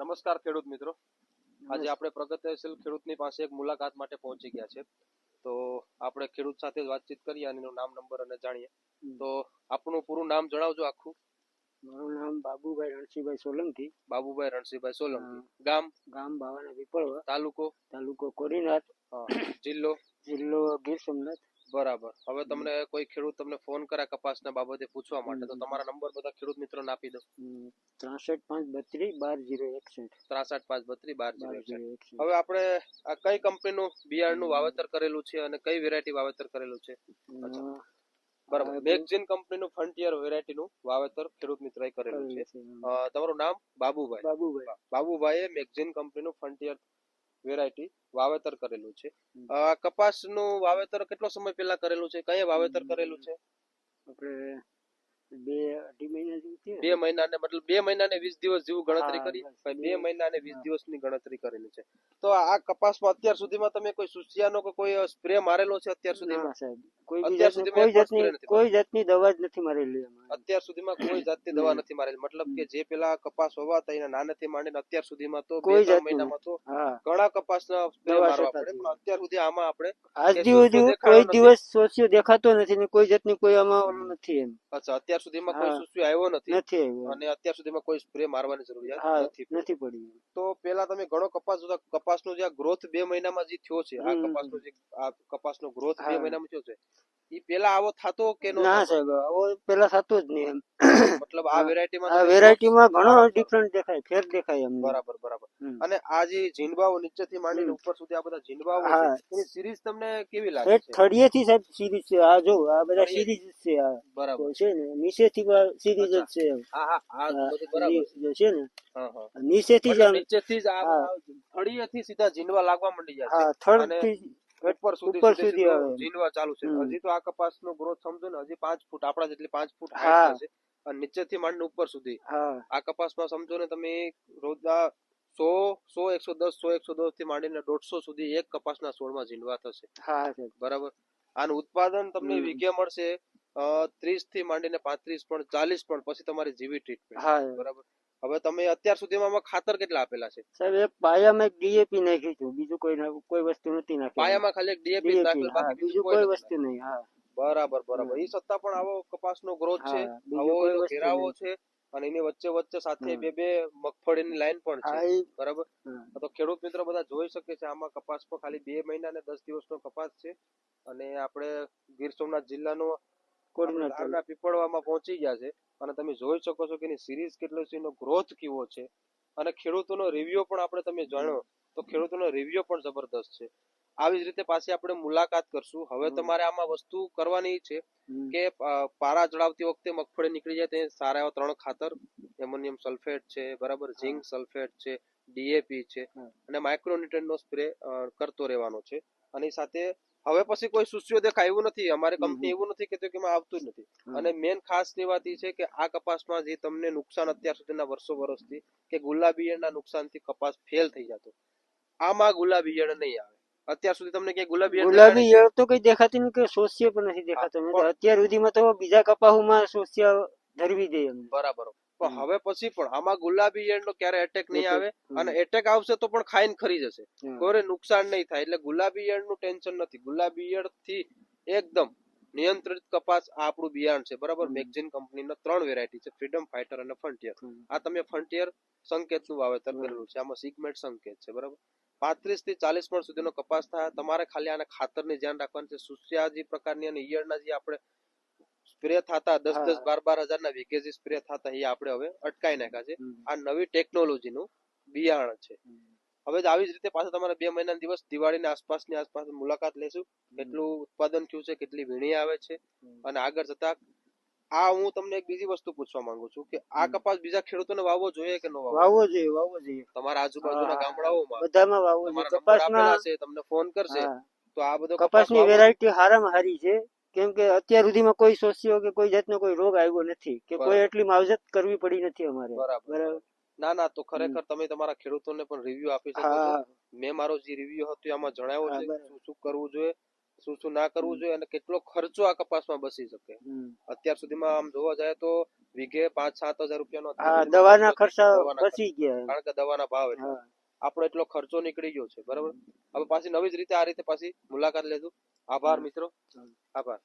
નમસ્કાર ખેડૂત મિત્રો. આજે આપણે પ્રગતિશીલ ખેડૂતની પાસે એક મુલાકાત માટે પહોંચી ગયા છે. તો આપણે ખેડૂત સાથે વાતચીત કરીએ અને એનું નામ નંબર અને જાણીએ. તો આપનું પૂરું નામ જણાવજો આખું. મારું નામ બાબુભાઈ રણસિંહભાઈ સોલંકી. બાબુભાઈ રણસિંહભાઈ સોલંકી. ગામ? ગામ બાવાના પીપળવા તાલુકો? તાલુકો કોરીનાથ જિલ્લો? જિલ્લો ગીર સોમનાથ. બરાબર. હવે તમને કોઈ ખેડૂત તમને ફોન કરે કપાસના બાબતે પૂછવા માટે તો તમારા નંબર બધા ખેડૂત મિત્રોને આપી દો ત્રાસઠ પાંચ બત્રીસ બાર જીરો એકસઠ. ત્રાસઠ પાંચ બત્રીસ બાર જીરો હવે આપણે આ કઈ કંપનીનું બિયારણનું વાવેતર કરેલું છે અને કઈ વેરાયટી વાવેતર કરેલું છે? બરાબર. આ મેગઝીન કંપનીનું ફ્રન્ટિયર વેરાયટીનું વાવેતર ખેડૂત મિત્રએ કરેલું છે. તમારું નામ? બાબુભાઈ. બાબુભાઈ. બાબુભાઈએ મેગઝીન કંપનીનું ફ્રન્ટિયર વેરાયટી વાવેતર કરેલું છે. કપાસનું વાવેતર કેટલો સમય પહેલા કરેલું છે? કયા વાવેતર કરેલું છે? આપણે બે અઢી મહિના જેવું થયું બે મહિના ને મતલબ બે મહિના ને વીસ દિવસ જેવું ગણતરી કરી? બે મહિના ને વીસ દિવસની ગણતરી કરેલી છે. તો આ કપાસમાં અત્યાર સુધીમાં તમે કોઈ સુસિયાનો કે કોઈ સ્પ્રે મારેલો છે અત્યાર સુધીમાં? સાહેબ. કોઈ અત્યાર જાતની સુધીમાં કોઈ એક પણ spray જાતની કોઈ જાતની દવા જ નથી મારેલી અત્યાર સુધીમાં કોઈ જાતની દવા નથી મારેલી. મતલબ કે જે પેલા કપાસ હોવાતા એના નાનેથી માંડીને અત્યાર સુધીમાં તો કોઈ મહિનામાં તો ઘણા કપાસના સ્પ્રે મારવા પડે. પણ અત્યાર સુધી આમાં આપણે આજ દિવસ કોઈ દિવસ સોશિયો દેખાતો નથી ને કોઈ જાતની કોઈ આમાં નથી એમ. અચ્છા અત્યાર સુધીમાં કોઈ. સુસ્યો આવ્યો નથી નથી અને અત્યાર સુધીમાં કોઈ સ્પ્રે મારવાની જરૂરિયાત હા નથી પડી. નથી તો પેલા તમે ઘણો કપાસ જોતા કપાસનો જે ગ્રોથ બે મહિનામાં જે થયો છે આ. કપાસનો જે આ કપાસનો ગ્રોથ બે મહિનામાં થયો છે ઈ પેલા આવો થતો કે ના સાહેબ આવો પેલા થતો જ નહીં એમ. મતલબ આ. વેરાયટીમાં આ વેરાયટીમાં ઘણો ડિફરન્ટ દેખાય ફેર દેખાય એમ બરાબર બરાબર. અને આ જે ઝીંડવાઓ નીચેથી માંડીને ઉપર સુધી આ બધા ઝીંડવાઓ છે એની સિરીઝ તમને કેવી લાગે છે? છે થળિયેથી સાહેબ સિરીઝ છે. આ જો આ બધા સિરીઝ છે આ. બરાબર. છે ને નીચેથી સિરીઝ જ છે હા હા આ બધું બરાબર છે. ને હા હા. નીચેથી જ મતલબ આમ જ આ હા. થળીએથી સીધા ઝીંડવા લાગવા માંડી જાય છે. હા અને થળથી ઉપર સુધી ઉપર સુધી ચાલુ છે. હજી તો આ કપાસનો ગ્રોથ સમજો ને હજી પાંચ ફૂટ આપણા જેટલી પાંચ ફૂટ છે અને નીચેથી માંડીને ઉપર સુધી. આ કપાસમાં સમજો ને તમે રોજના સો સો એકસો દસ સો એકસો દસથી માંડીને દોઢસો સુધી એક કપાસના છોડમાં ઝીંડવા થશે. બરાબર? આનું ઉત્પાદન તમને. વીઘે મળશે ત્રીસથી માંડીને પાંત્રીસ પણ ચાલીસ પણ પછી તમારી જીવી ટ્રીટમેન્ટ બરાબર? હવે તમે અત્યાર સુધીમાં ખાતર કેટલા આપેલા છે? સાહેબ એક પાયામાં એક ડીએપી નાખ્યું છું બીજું કોઈ કોઈ વસ્તુ નથી નાખી. પાયામાં ખાલી એક ડીએપી નાખેલ બાકી બીજું કોઈ વસ્તુ નહીં હા. બરાબર બરાબર. એ સત્તા પણ આવો કપાસનો ગ્રોથ છે આવો ઘેરાવો છે અને એની વચ્ચે વચ્ચે સાથે બે બે મગફળીની લાઈન પણ છે બરાબર? તો ખેડૂત મિત્રો બધા જોઈ શકે છે આમાં કપાસ પર ખાલી બે મહિના ને દસ દિવસનો કપાસ છે અને આપણે ગીર સોમનાથ જિલ્લાનો પીપળવામાં પહોંચી ગયા છે અને તમે જોઈ શકો છો કે એની સિરીઝ કેટલો છે એનો ગ્રોથ કેવો છે. અને ખેડૂતોનો રિવ્યુ પણ આપણે તમે જાણો તો ખેડૂતોનો રિવ્યુ પણ જબરદસ્ત છે. આવી જ રીતે પાછી આપણે મુલાકાત કરશું. હવે તમારે આમાં વસ્તુ કરવાની છે કે પારા ચડાવતી વખતે મગફળી નીકળી જાય તે સારા એવા ત્રણ ખાતર. એમોનિયમ સલ્ફેટ છે બરાબર? ઝિંક સલ્ફેટ છે ડીએપી છે. અને માઇક્રોન્યુટ્રન નો સ્પ્રે કરતો રહેવાનો છે. અને સાથે હવે પછી કોઈ સુસ્યો દેખાય એવું નથી. અમારે કંપની એવું નથી કહેતી કે એમાં આવતું જ નથી. અને મેન ખાસની વાત એ છે કે આ કપાસમાં જે તમને નુકસાન અત્યાર સુધીના વર્ષો વર્ષથી કે ગુલાબી ઈયળના નુકસાનથી કપાસ ફેલ થઈ જતો. આમાં ગુલાબી ઈયળ નહીં આવે. અત્યાર સુધી તમને ક્યાંય ગુલાબી ગુલાબી ઈયળ તો કઈ દેખાતી નહીં કે સોસિયા પણ નથી દેખાતો. અત્યાર સુધીમાં તો બીજા કપાહુમાં સોસ્ય ધરવી દે બરાબર. પણ હવે પછી પણ આમાં ગુલાબી ઈયળનો ક્યારે એટેક નહીં આવે અને એટેક આવશે તો પણ ખાઈને ખરી જશે. કોઈ નુકસાન નહીં થાય એટલે ગુલાબી ઈયળનું ટેન્શન નથી. ગુલાબી ઈયળથી એકદમ નિયંત્રિત કપાસ આ આપણું બિયારણ છે. બરાબર? હમ. મેગઝીન કંપનીના ત્રણ વેરાયટી છે. ફ્રીડમ ફાઇટર અને ફ્રન્ટિયર આ તમે ફ્રન્ટિયર સંકેતનું વાવેતર કરેલું છે. આમાં સિગમેન્ટ સંકેત છે. બરાબર? પાંત્રીસથી ચાલીસ મણ સુધીનો કપાસ થાય. તમારે ખાલી આના ખાતરની ધ્યાન રાખવાનું છે. સુસ્યાજી પ્રકારની અને ઈયળના જે આપણે સ્પ્રે થતા દસ દસ બાર બાર હજારના વીઘે જે સ્પ્રે થતા એ આપણે હવે અટકાઈ નાખ્યા છે. આ નવી ટેકનોલોજીનું બિયારણ છે. હવે જ આવી જ રીતે પાછા તમારા બે મહિના દિવસ દિવાળીની આસપાસની આસપાસ મુલાકાત લેશું. કેટલું ઉત્પાદન થયું છે કેટલી વીણી આવે છે. અને આગળ જતા આ હું તમને એક બીજી વસ્તુ પૂછવા માંગુ છું કે આ કપાસ બીજા ખેડૂતોને વાવવો જોઈએ કે ન વાવવો જોઈએ? વાવવો જોઈએ. તમારા આજુબાજુના. ગામડાઓમાં બધામાં વાવવો જોઈએ. કપાસમાં તમને ફોન કરશે તો આ બધો કપાસની વેરાયટી હારામાં હારી છે. કેમ કે અત્યાર સુધીમાં કોઈ સોસિયો કે કોઈ જાતનો કોઈ રોગ આવ્યો નથી કે કોઈ એટલી માવજત કરવી પડી નથી અમારે. બરાબર. ના ના તો ખરેખર તમે તમારા ખેડૂતોને પણ રિવ્યુ આપી શકો મેં મારો જે રિવ્યુ હતો એમાં જણાવ્યો છે. શું શું કરવું જોઈએ શું શું ના કરવું જોઈએ અને કેટલો ખર્ચો આ કપાસમાં બસી શકે. અત્યાર સુધીમાં આમ જોવા જાય તો વીઘે પાંચ સાત હજાર રૂપિયાનો દવાના ખર્ચા. બચી ગયા. કારણ કે દવાના ભાવ એટલા. હા. આપણો એટલો ખર્ચો નીકળી ગયો છે બરાબર? હવે પાછી નવી જ રીતે આ રીતે પાછી મુલાકાત લેશું આભાર મિત્રો. આભાર.